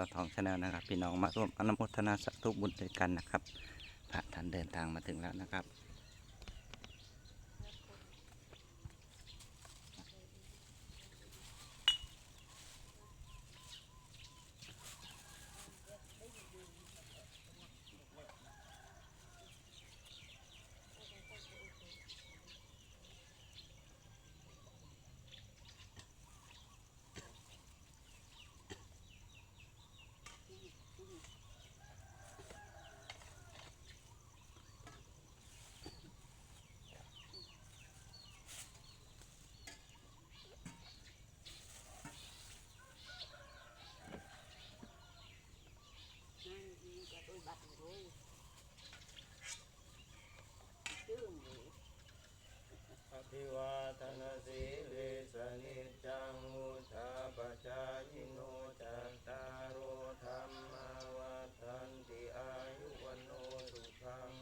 ต่อทองชาแนลนะครับ พี่น้องมาร่วมอนุโมทนาสาธุบุญด้วยกันนะครับพระท่านเดินทางมาถึงแล้วนะครับ อภิวาทนาสีลิสนิจจังมุทาปจายิโนจัตตารโอธรรมาวัฏันติอายุวันโนสุขัง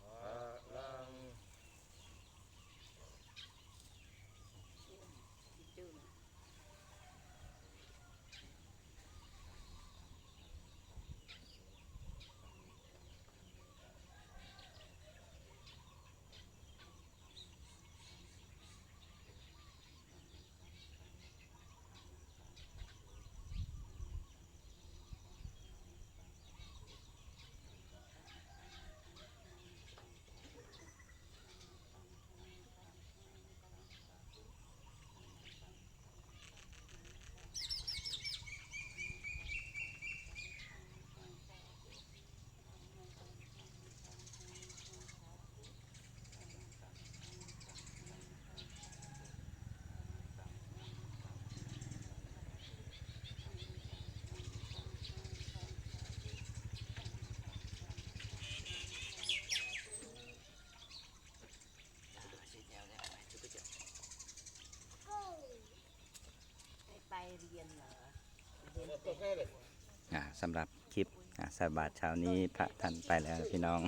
ภาลัง ไป เรียนเหรอเรียนเสร็จอ่าสำหรับคลิปอ่าสายบาทเช้านี้พระท่านไปแล้วพี่น้อง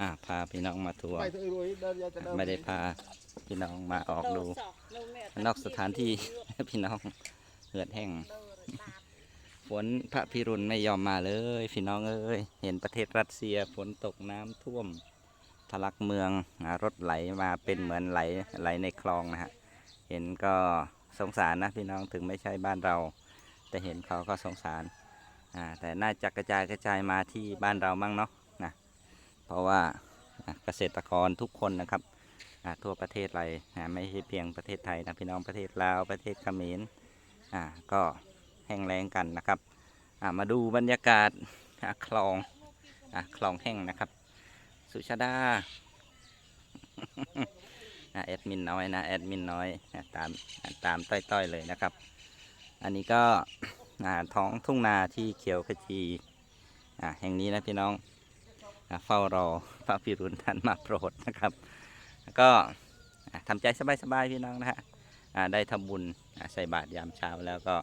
อ่าพาพี่น้องมาทัวร์ไม่ได้พาพี่น้องมาออกดู นอกสถานที่ พี่น้องเหือดแห้งฝนพระพิรุณไม่ยอมมาเลย พี่น้องเอ้ยเห็นประเทศรัสเซียฝนตกน้ำท่วมทะลักเมืองอ่ารถไหลมาเป็นเหมือนไหลไหลในคลองนะฮะ เห็นก็สงสารนะพี่น้องถึงไม่ใช่บ้านเรา แต่เห็นเขาก็สงสารอ่าแต่น่าจะกระจายกระจายมาที่บ้านเรามั่งเนาะนะเพราะว่าเกษตรกรทุกคนนะครับอ่าทั่วประเทศเลยอ่าไม่ใช่เพียงประเทศไทยนะพี่น้องประเทศลาวประเทศเขมรอ่าก็แห้งแล้งกันนะครับอ่ามาดูบรรยากาศคลองอ่าคลองแห้งนะครับ สุชาดา อ่าแอดมินน้อยนะแอดมินน้อยอ่าตามอ่าตามต้อยๆเลยนะครับ อันนี้ก็ท้องทุ่งนาที่เขียวขจีแห่งนี้นะพี่น้องเฝ้ารอพระพิรุณท่านมาโปรดนะครับ ก็อะทำใจสบายๆพี่น้องนะฮะได้ทำบุญอะใส่บาตรยามเช้าแล้วก็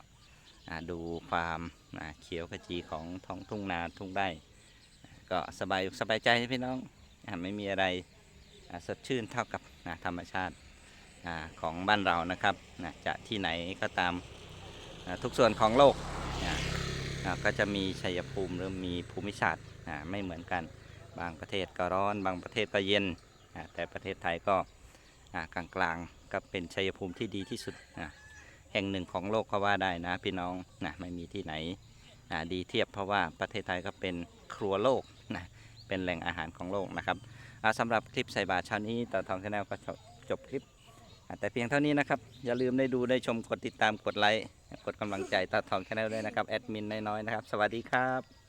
ดูความอ่าเขียวขจีของท้องทุ่งนาทุ่งไร่ก็สบายอกสบายใจพี่น้องไม่มีอะไร สดชื่นเท่ากับอะธรรมชาติของบ้านเรานะครับนะจะที่ไหนก็ตามอะทุกส่วนของโลกอะอะก็จะมีชัยภูมิหรือมีภูมิศาสตร์อะไม่เหมือนกันบางประเทศก็ร้อน บางประเทศก็เย็นอ่าแต่ประเทศไทยก็อ่ากลางก็เป็นชัยภูมิที่ดีที่สุดอ่าแห่งหนึ่งของโลกก็ว่าได้นะพี่น้องนะไม่มีที่ไหนอ่าดีเทียบเพราะว่าประเทศไทยก็เป็นครัวโลกนะเป็นแหล่งอาหารของโลกนะครับ สำหรับคลิปใส่บาตรเช้านี้ต่อทองชาแนลก็จบคลิป แต่เพียงเท่านี้นะครับ อย่าลืมได้ดูได้ชมกดติดตามกดไลค์กดกำลังใจต่อทองชาแนลด้วยนะครับแอดมินน้อยๆนะครับ สวัสดีครับ